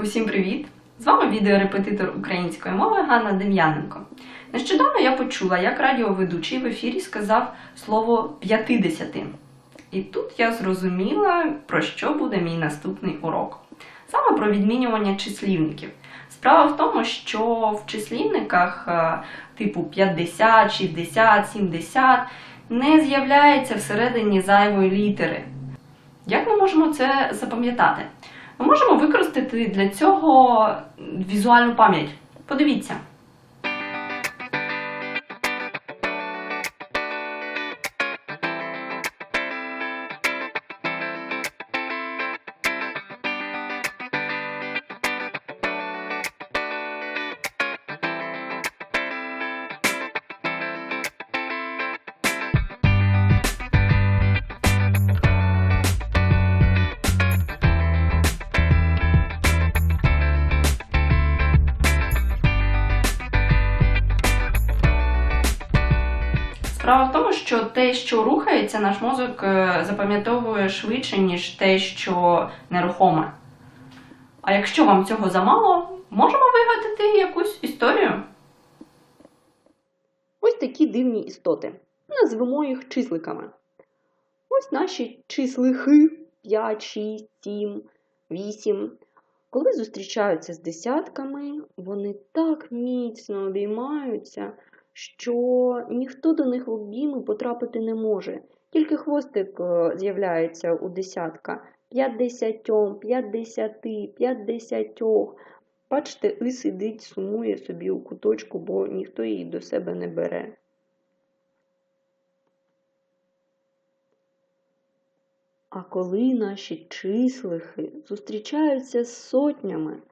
Усім привіт! З вами відеорепетитор української мови Ганна Дем'яненко. Нещодавно я почула, як радіоведучий в ефірі сказав слово 50. І тут я зрозуміла, про що буде мій наступний урок. Саме про відмінювання числівників. Справа в тому, що в числівниках е, типу 50, 60, 70 не з'являється всередині зайвої літери. Як ми можемо це запам'ятати? Ми можемо використати для цього візуальну пам'ять. Подивіться. Справа в тому, що те, що рухається, наш мозок е, запам'ятовує швидше, ніж те, що нерухоме. А якщо вам цього замало, можемо вигадати якусь історію. Ось такі дивні істоти. Назвемо їх числиками. Ось наші числихи 5, 6, 7, 8. Коли зустрічаються з десятками, вони так міцно обіймаються, що ніхто до них в обійми потрапити не може. Тільки хвостик е, з'являється у десятка. П'ятдесятьом, п'ятдесяти, п'ятдесятьох. Бачите, і сидить, сумує собі у куточку, бо ніхто її до себе не бере. А коли наші числихи зустрічаються з сотнями,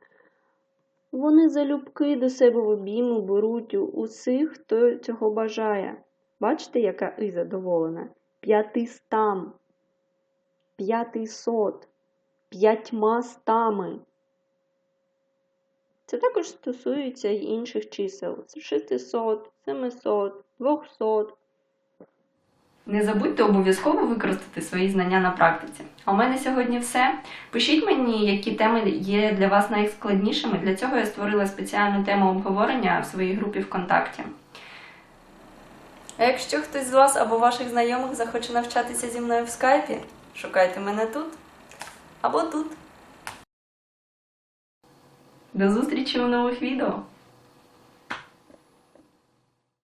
вони залюбки до себе в обійми беруть усіх, хто цього бажає. Бачите, яка і задоволена? П'ятистам, п'ятисот, п'ятьма стами. Це також стосується й інших чисел. 600, 700, 200. Не забудьте обов'язково використати свої знання на практиці. А у мене сьогодні все. Пишіть мені, які теми є для вас найскладнішими. Для цього я створила спеціальну тему обговорення в своїй групі ВКонтакті. А якщо хтось з вас або ваших знайомих захоче навчатися зі мною в скайпі, шукайте мене тут або тут. До зустрічі у нових відео!